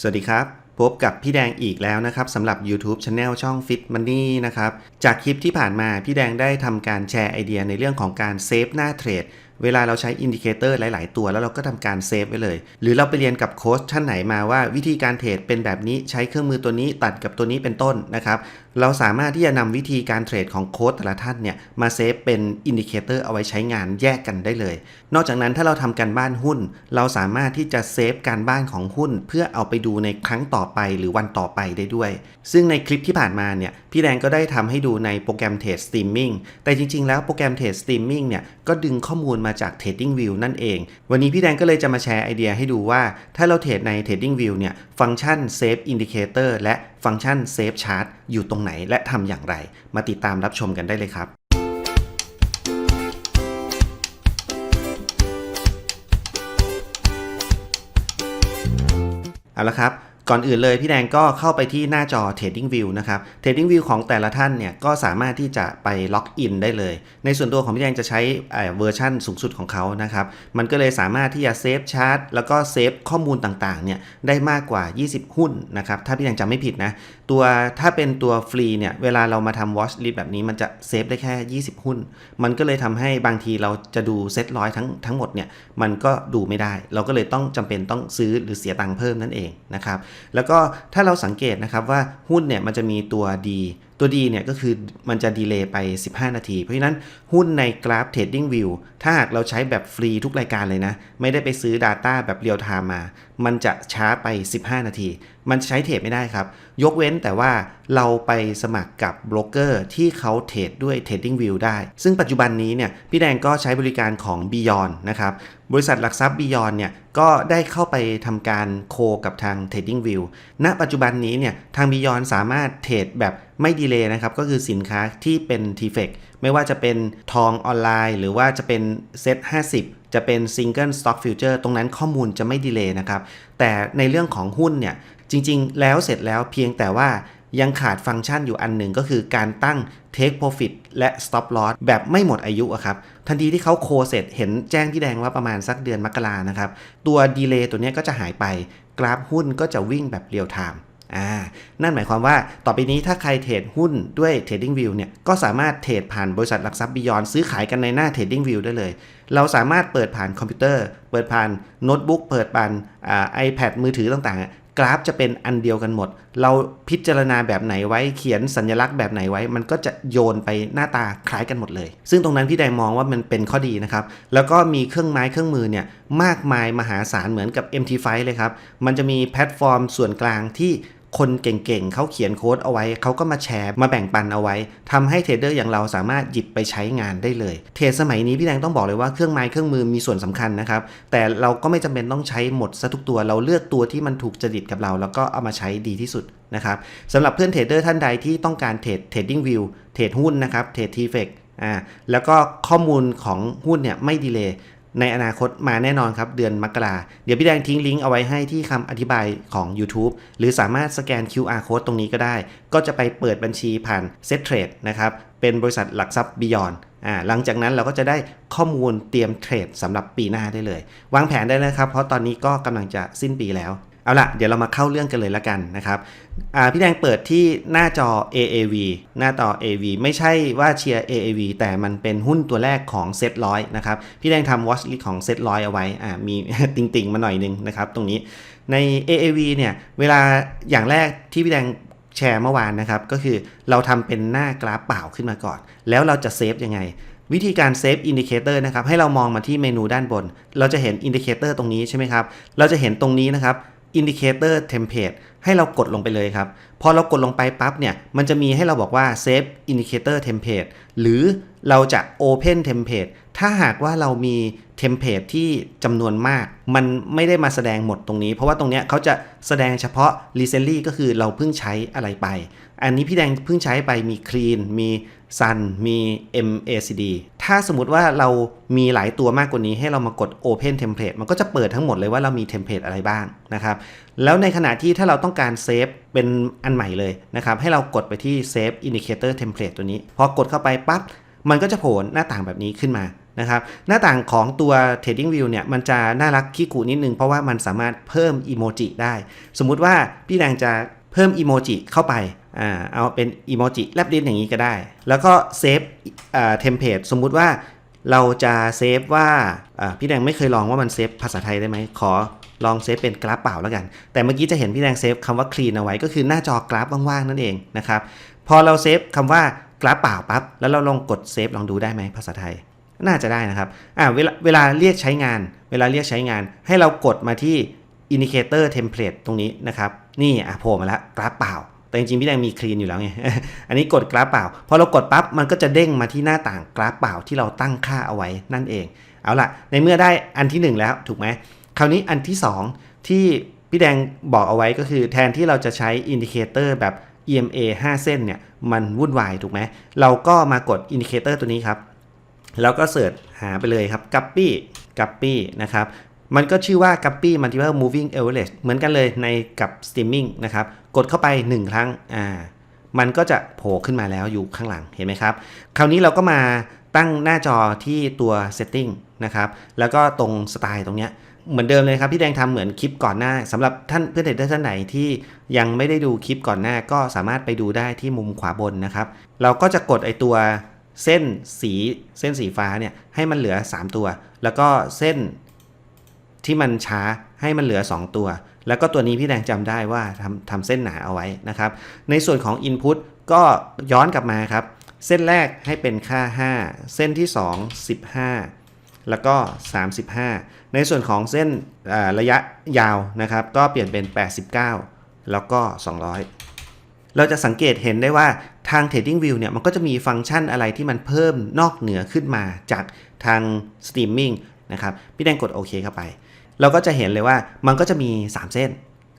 สวัสดีครับ พบกับพี่แดงอีกแล้วนะครับสำหรับ YouTube Channel ช่อง Fit Money นะครับ จากคลิปที่ผ่านมาพี่แดงได้ทำการแชร์ไอเดียในเรื่องของการเซฟหน้าเทรดเวลาเราใช้อินดิเคเตอร์หลาย ๆ ตัวแล้วเราก็ทำการเซฟไว้เลย หรือเราไปเรียนกับโค้ชท่านไหนมาว่าวิธีการเทรดเป็นแบบนี้ใช้เครื่องมือตัวนี้ตัดกับตัวนี้เป็นต้นนะครับ เราสามารถที่จะนำวิธีการเทรดของโค้ชแต่ละท่านเนี่ยมาเซฟเป็นอินดิเคเตอร์เอาไว้ใช้งานแยกกันได้เลย นอกจากนั้นถ้าเราทำการบ้านหุ้น เราสามารถที่จะเซฟการบ้านของหุ้น เพื่อเอาไปดูในครั้งต่อไปหรือวันต่อไปได้ด้วย ซึ่งในคลิปที่ผ่านมาเนี่ยพี่แดงก็ได้ทำให้ดูในโปรแกรมเทรดสตรีมมิ่งแต่จริง ๆ แล้วโปรแกรมเทรดสตรีมมิ่งเนี่ยก็ดึงข้อมูลมาจาก TradingView นั่นเอง วันนี้พี่แดงก็เลยจะมาแชร์ไอเดียให้ดูว่า ถ้าเราเทรดใน TradingView เนี่ย ฟังก์ชัน Save Indicator และฟังก์ชัน Save Chart อยู่ตรงไหนและทำอย่างไร มาติดตามรับชมกันได้เลยครับเอาละครับ ก่อนอื่นเลยพี่แดงก็เข้าไปที่หน้าจอ Trading View นะครับ Trading View ของแต่ละท่านเนี่ยก็สามารถที่จะไปล็อกอินได้เลย ในส่วนตัวของพี่แดงจะใช้เวอร์ชั่นสูงสุดของเขานะครับ มันก็เลยสามารถที่จะเซฟชาร์ตแล้วก็เซฟข้อมูลต่างๆเนี่ยได้มากกว่า 20 หุ้นนะครับ ถ้าพี่แดงจำไม่ผิดนะตัวถ้าเป็นตัวฟรีเนี่ย เวลาเรามาทำ watch list แบบนี้มันจะเซฟได้แค่ 20 หุ้น มันก็เลยทำให้บางทีเราจะดูเซ็ตร้อยทั้งทั้งหมดเนี่ย มันก็ดูไม่ได้ เราก็เลยต้องจำเป็นต้องซื้อหรือเสียตังค์เพิ่มนั่นเองนะครับ แล้วก็ถ้าเราสังเกตนะครับว่าหุ้นเนี่ยมันจะมีตัวดีตัวดีเนี่ยก็คือมันจะดีเลย์ไป 15 นาที เพราะฉะนั้นหุ้นในกราฟ Trading View ถ้าหากเราใช้แบบฟรีทุกรายการเลยนะ ไม่ได้ไปซื้อ Data แบบเรียลไทม์มา มันจะช้าไป 15 นาที มันใช้เทรดไม่ได้ครับ ยกเว้นแต่ว่าเราไปสมัครกับโบรกเกอร์ที่เขาเทรดด้วย Trading View ได้ ซึ่งปัจจุบันนี้เนี่ยพี่แดงก็ใช้บริการของ Beyond นะครับบริษัทหลักทรัพย์ Beyond เนี่ยก็ได้เข้าไปทำการโคกับทาง Trading View ณ ปัจจุบันนี้เนี่ยทาง Beyond สามารถเทรดแบบ ไม่ดีเลย์นะครับ ก็คือสินค้าที่เป็น t f e c ไม่ว่าจะเป็นทองออนไลน์ หรือว่าจะเป็นเซ็ต50 จะเป็น Single Stock Future ตรงนั้นข้อมูลจะไม่ดีเลย์นะครับ แต่ในเรื่องของหุ้นเนี่ย จริง ๆ แล้วเสร็จแล้วเพียงแต่ว่ายังขาดฟังก์ชันอยู่อันหนึ่งก็คือการตั้ง Take Profit และ Stop Loss แบบไม่หมดอายุอะครับ ทันทีที่เขาโคเสร็จเห็นแจ้งที่แดงว่าประมาณสักเดือนมกรานะครับ ตัวดีเลย์ตัวนี้ก็จะหายไป กราฟหุ้นก็จะวิ่งแบบเรียลไทม์ อ่านั่นหมายความว่าต่อไปนี้ถ้าใครเทรดหุ้นด้วย Trading View เนี่ยก็สามารถเทรดผ่านบริษัทหลักทรัพย์ Beyond ซื้อขายกันในหน้า Trading View ได้เลย เราสามารถเปิดผ่านคอมพิวเตอร์ เปิดผ่านโน้ตบุ๊กเปิดผ่านไอ่า iPad มือถือต่างๆ กราฟจะเป็นอันเดียวกันหมด เราพิจารณาแบบไหนไว้เขียนสัญลักษณ์แบบไหนไว้ มันก็จะโยนไปหน้าตาคล้ายกันหมดเลย ซึ่งตรงนั้นพี่แดงมองว่ามันเป็นข้อดีนะครับแล้วก็มีเครื่องไม้เครื่องมือเนี่ยมากมายมหาศาลเหมือนกับ MT5 เลยครับมันจะมีแพลตฟอร์มส่วนกลางที่ คนเก่งๆเขาเขียนโค้ดเอาไว้ เขาก็มาแชร์มาแบ่งปันเอาไว้ทำให้เทรดเดอร์อย่างเราสามารถหยิบไปใช้งานได้เลย เทรดสมัยนี้พี่แดงต้องบอกเลยว่าเครื่องไม้เครื่องมือมีส่วนสำคัญนะครับ แต่เราก็ไม่จำเป็นต้องใช้หมดซะทุกตัว เราเลือกตัวที่มันถูกจริตกับเรา แล้วก็เอามาใช้ดีที่สุดนะครับสำหรับเพื่อนเทรดเดอร์ท่านใดที่ต้องการเทรด trading view เทรดหุ้นนะครับเทรดทีเฟกอ่าแล้วก็ข้อมูลของหุ้นเนี่ยไม่ดีเลย ในอนาคตมาแน่นอนครับเดือนมกราเดี๋ยวพี่แดงทิ้งลิงก์เอาไว้ให้ที่คำอธิบายของ YouTube หรือสามารถสแกน QR code ตรงนี้ก็ได้ ก็จะไปเปิดบัญชีผ่าน Set Trade นะครับ เป็นบริษัทหลักทรัพย์บิยอนอ่าหลังจากนั้นเราก็จะได้ข้อมูลเตรียมเทรดสำหรับปีหน้าได้เลย วางแผนได้เลยครับ เพราะตอนนี้ก็กำลังจะสิ้นปีแล้ว เอาละเดี๋ยวเรามาเข้าเรื่องกันเลยละกันนะครับพี่แดงเปิดที่หน้าจอ AAV หน้าจอ AV ไม่ใช่ว่าเชียร์ AAV แต่มันเป็นหุ้นตัวแรกของเซ็ตร้อยนะครับ พี่แดงทำ watch list ของเซ็ตร้อยเอาไว้อ่ามีติ่งๆ มาหน่อยนึงนะครับ ตรงนี้ใน AAV เนี่ย เวลาอย่างแรกที่พี่แดงแชร์เมื่อวานนะครับ ก็คือเราทำเป็นหน้ากราฟเปล่าขึ้นมาก่อน แล้วเราจะเซฟยังไงวิธีการเซฟอินดิเคเตอร์นะครับให้เรามองมาที่เมนูด้านบน เราจะเห็นอินดิเคเตอร์ตรงนี้ใช่ไหมครับ เราจะเห็นตรงนี้นะครับ Indicator Template ให้เรากดลงไปเลยครับ พอเรากดลงไปปั๊บเนี่ย มันจะมีให้เราบอกว่า Save Indicator Template หรือเราจะ Open Template ถ้าหากว่าเรามีเทมเพลตที่จำนวนมาก มันไม่ได้มาแสดงหมดตรงนี้ เพราะว่าตรงเนี้ยเขาจะแสดงเฉพาะ recently ก็คือเราเพิ่งใช้อะไรไป อันนี้พี่แดงเพิ่งใช้ไปมี clean มี sun มี MACD ถ้าสมมติว่าเรามีหลายตัวมากกว่านี้ให้เรามากด open template มันก็จะเปิดทั้งหมดเลยว่าเรามีเทมเพลตอะไรบ้างนะครับแล้วในขณะที่ถ้าเราต้องการเซฟเป็นอันใหม่เลยนะครับให้เรากดไปที่ save indicator template ตัวนี้ พอกดเข้าไปปั๊บมันก็จะโผล่หน้าต่างแบบนี้ขึ้นมานะครับหน้าต่างของตัว Trading View เนี่ยมันจะน่ารักขี้กูนิดนึงเพราะว่ามันสามารถเพิ่มอีโมจิได้ สมมุติว่าพี่แดงจะเพิ่มอีโมจิเข้าไป อ่าเอาเป็นอีโมจิแลบลิ้นอย่างนี้ก็ได้ แล้วก็เซฟอ่าเทมเพลตสมมุติว่าเราจะเซฟว่าอ่าพี่แดงไม่เคยลองว่ามันเซฟภาษาไทยได้ไหมขอลองเซฟเป็นกราฟเปล่าแล้วกัน แต่เมื่อกี้จะเห็นพี่แดงเซฟคำว่า clean เอาไว้ก็คือหน้าจอกราฟว่างๆนั่นเองนะครับ พอเราเซฟคำว่ากราฟเปล่าปั๊บแล้วเราลองกดเซฟลองดูได้ไหมภาษาไทย น่าจะได้นะครับอ่าเวลาเวลาเรียกใช้งาน เวลาเรียกใช้งาน ให้เรากดมาที่ indicator template ตรงนี้นะครับ นี่อะโผล่มาแล้วกราฟเปล่า แต่จริงๆพี่แดงมีคลีนอยู่แล้วไง อันนี้กดกราฟเปล่า พอเรากดปั๊บมันก็จะเด้งมาที่หน้าต่างกราฟเปล่าที่เราตั้งค่าเอาไว้นั่นเอง เอาล่ะ ในเมื่อได้อันที่หนึ่งแล้วถูกไหม คราวนี้อันที่สองที่พี่แดงบอกเอาไว้ก็คือแทนที่เราจะใช้อินดิเคเตอร์แบบ EMA 5 เส้นเนี่ยมันวุ่นวายถูกไหม เราก็มากดอินดิเคเตอร์ตัวนี้ครับ แล้วก็เสิร์ชหาไปเลยครับ Guppy Guppy นะครับมันก็ชื่อว่า Guppy Multiple Moving Average เหมือนกันเลยในกับ Streaming นะครับ กดเข้าไป 1 ครั้งอ่ามันก็จะโผล่ขึ้นมาแล้วอยู่ข้างหลังเห็นไหมครับ คราวนี้เราก็มาตั้งหน้าจอที่ตัว Setting นะครับ แล้วก็ตรงสไตล์ตรงเนี้ยเหมือนเดิมเลยครับพี่แดงทำเหมือนคลิปก่อนหน้าสำหรับท่านเพื่อนเด็กท่านไหนที่ยังไม่ได้ดูคลิปก่อนหน้า ก็สามารถไปดูได้ที่มุมขวาบนนะครับ เราก็จะกดไอตัวเส้นสีเส้นสีฟ้าเนี่ยให้มันเหลือ 3 ตัว แล้วก็เส้นที่มันช้าให้มันเหลือ 2 ตัว แล้วก็ตัวนี้พี่แดงจำได้ว่าทำทำเส้นหนาเอาไว้นะครับ ในส่วนของ Input ก็ย้อนกลับมาครับ เส้นแรกให้เป็นค่า 5 เส้นที่ 2 15 แล้วก็ 35 ในส่วนของเส้นระยะยาวนะครับ ก็เปลี่ยนเป็น 89 แล้วก็ 200 เราจะสังเกตเห็นได้ว่าทาง Trading View เนี่ยมันก็จะมีฟังก์ชันอะไรที่มันเพิ่มนอกเหนือขึ้นมาจากทาง Streaming นะครับ พี่แดงกดโอเคเข้าไป เราก็จะเห็นเลยว่ามันก็จะมี 3 เส้น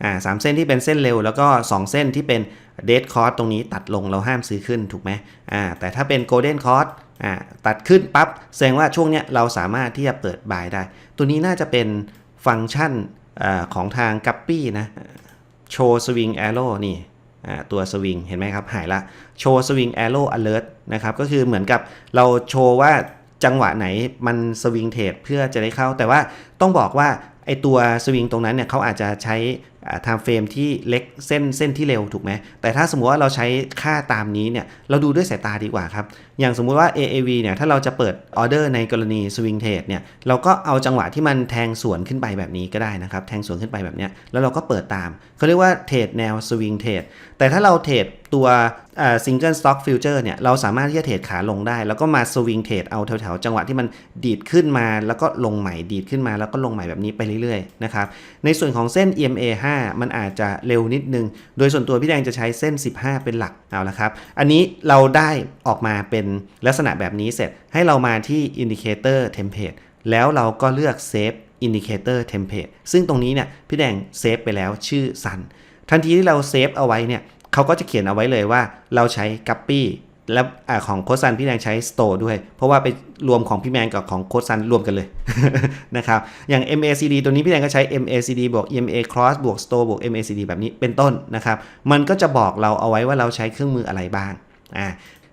อ่าสามเส้นที่เป็นเส้นเร็วแล้วก็ 2 เส้นที่เป็น Dead Cross ตรงนี้ตัดลงเราห้ามซื้อขึ้นถูกไหมอ่าแต่ถ้าเป็น Golden Cross อ่าตัดขึ้นปั๊บแสดงว่าช่วงเนี้ยเราสามารถที่จะเปิดบายได้ ตัวนี้น่าจะเป็นฟังก์ชันอาของทาง g u p p y นะโชว์สวิงแอโร่นี่อ่าตัวสวิงเห็นไหมครับ หายละโชว์สวิงแอโร่ alert นะครับก็คือเหมือนกับเราโชว์ว่า จังหวะไหนมันสวิงเทรดเพื่อจะได้เข้า แต่ว่าต้องบอกว่า ไอตัวสวิงตรงนั้นเนี่ยเขาอาจจะใช้ไทม์เฟรมที่เล็กเส้นเส้นที่เร็วถูกไหมแต่ถ้าสมมติว่าเราใช้ค่าตามนี้เนี่ยเราดูด้วยสายตาดีกว่าครับ อย่างสมมุติว่า AAV เนี่ยถ้าเราจะเปิดออเดอร์ในกรณีสวิงเทรดเนี่ยเราก็เอาจังหวะที่มันแทงสวนขึ้นไปแบบนี้ก็ได้นะครับ แทงสวนขึ้นไปแบบนี้แล้วเราก็เปิดตามเขาเรียกว่าเทรดแนวสวิงเทรดแต่ถ้าเราเทรดตัวซิงเกิลสต็อกฟิวเจอร์เนี่ยเราสามารถที่จะเทรดขาลงได้ แล้วก็มาสวิงเทรดเอาแถวๆจังหวะที่มันดีดขึ้นมาแล้วก็ลงใหม่ดีดขึ้นมาแล้วก็ลงใหม่แบบนี้ไปเรื่อยๆนะครับในส่วนของเส้น EMA 5 มันอาจจะเร็วนิดนึง โดยส่วนตัวพี่แดงจะใช้เส้น 15 เป็นหลักเอาละครับ อันนี้เราได้ออกมาเป็นลักษณะแบบนี้เสร็จให้เรามาที่ Indicator Template แล้วเราก็เลือก Save Indicator Template ซึ่งตรงนี้เนี่ยพี่แดงเซฟไปแล้วชื่อ Sun ทันทีที่เราเซฟเอาไว้เนี่ยเขาก็จะเขียนเอาไว้เลยว่าเราใช้ Guppy และอของโคซันพี่แดงใช้ Store ด้วย เพราะว่าไปรวมของพี่แมนกับของโคซันรวมกันเลยนะครับ อย่าง MACD ตัวนี้พี่แดงก็ใช้ MACD บวก EMA cross บวก Store บวก MACD แบบนี้เป็นต้นนะครับ มันก็จะบอกเราเอาไว้ว่าเราใช้เครื่องมืออะไรบ้าง อ่า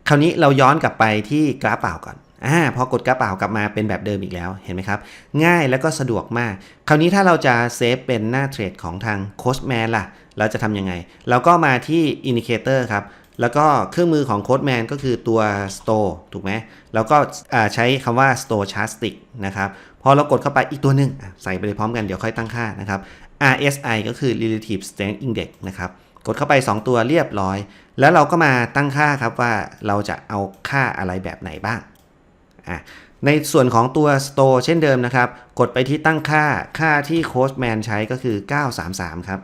คราวนี้เราย้อนกลับไปที่กราฟเปล่าก่อน อ่า พอกดกราฟเปล่ากลับมาเป็นแบบเดิมอีกแล้ว เห็นไหมครับ ง่ายแล้วก็สะดวกมาก คราวนี้ถ้าเราจะเซฟเป็นหน้าเทรดของทางโคชแมนล่ะ เราจะทำยังไง เราก็มาที่ Indicator ครับ แล้วก็เครื่องมือของโค้ดแมนก็คือตัว store ถูกไหมแล้วก็ใช้คำว่า store chart stick นะครับ พอเรากดเข้าไปอีกตัวหนึ่งใส่ไปเลยพร้อมกันเดี๋ยวค่อยตั้งค่านะครับ RSI ก็คือ relative strength index นะครับ กดเข้าไป 2 ตัวเรียบร้อย แล้วเราก็มาตั้งค่าครับว่าเราจะเอาค่าอะไรแบบไหนบ้าง ในส่วนของตัว store เช่นเดิมนะครับ กดไปที่ตั้งค่า ค่าที่โค้ชแมนใช้ก็คือ 933 ครับ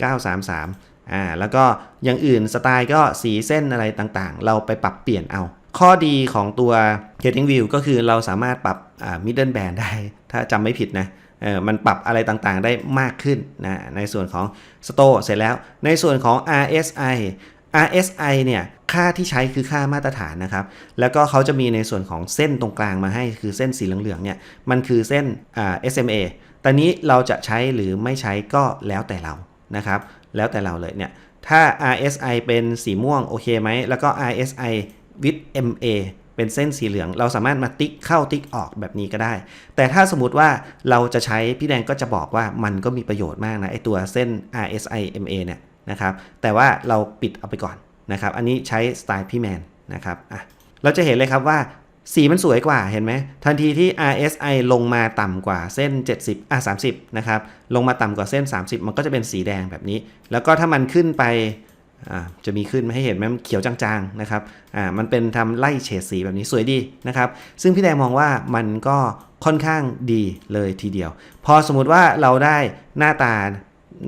933 อ่าแล้วก็อย่างอื่นสไตล์ก็สีเส้นอะไรต่างๆ เราไปปรับเปลี่ยนเอา ข้อดีของตัว Getting View ก็คือเราสามารถปรับอ่า middle band ได้ ถ้าจำไม่ผิดนะเออมันปรับอะไรต่างๆได้มากขึ้นนะในส่วนของ Store เสร็จแล้ว ในส่วนของ RSI RSI เนี่ยค่าที่ใช้คือค่ามาตรฐานนะครับ แล้วก็เขาจะมีในส่วนของเส้นตรงกลางมาให้คือเส้นสีเหลืองๆเนี่ยมันคือเส้นอ่า SMA ตอนนี้เราจะใช้หรือไม่ใช้ก็แล้วแต่เรานะครับ แล้วแต่เราเลยเนี่ย ถ้า RSI เป็นสีม่วงโอเคไหม แล้วก็ RSI with MA เป็นเส้นสีเหลือง เราสามารถมาติ๊กเข้าติ๊กออกแบบนี้ก็ได้ แต่ถ้าสมมติว่าเราจะใช้พี่แดงก็จะบอกว่ามันก็มีประโยชน์มากนะไอตัวเส้น RSI MA เนี่ยนะครับ แต่ว่าเราปิดเอาไปก่อนนะครับ อันนี้ใช้สไตล์พี่แมนนะครับอะเราจะเห็นเลยครับว่า สีมันสวยกว่าเห็นไหมทันทีที่ RSI ลงมาต่ำกว่าเส้น 70อะ30 นะครับ ลงมาต่ำกว่าเส้น 30 มันก็จะเป็นสีแดงแบบนี้ แล้วก็ถ้ามันขึ้นไปอ่าจะมีขึ้นให้เห็นไหมมันเขียวจางๆนะครับอ่ามันเป็นทำไล่เฉดสีแบบนี้สวยดีนะครับ ซึ่งพี่แดงมองว่ามันก็ค่อนข้างดีเลยทีเดียว พอสมมุติว่าเราได้หน้าตา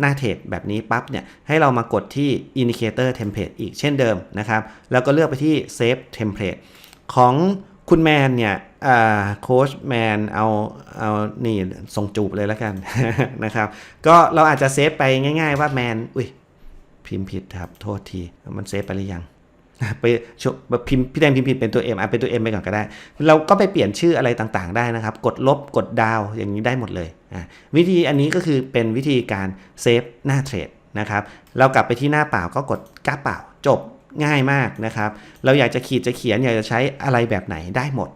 หน้าเทรดแบบนี้ปั๊บเนี่ยให้เรามากดที่ indicator template อีกเช่นเดิมนะครับ แล้วก็เลือกไปที่ save template ของ คุณแมนเนี่ยโค้ชแมนเอาเอานี่ส่งจูบเลยแล้วกันนะครับ ก็เราอาจจะเซฟไปง่าย ๆ ว่าแมนอุ้ยพิมพ์ผิดครับ โทษที มันเซฟไปหรือยังไปชแบบพิมพ์พี่แดงพิมพ์ผิดเป็นตัว M อะเป็นตัว M ไปก่อนก็ได้ เราก็ไปเปลี่ยนชื่ออะไรต่างๆได้นะครับ กดลบกดดาวอย่างนี้ได้หมดเลยอะวิธีอันนี้ก็คือเป็นวิธีการเซฟหน้าเทรดนะครับ เรากลับไปที่หน้าเปล่าก็กดกราเปล่าจบ ง่ายมากนะครับ เราอยากจะขีดจะเขียนอยากจะใช้อะไรแบบไหนได้หมด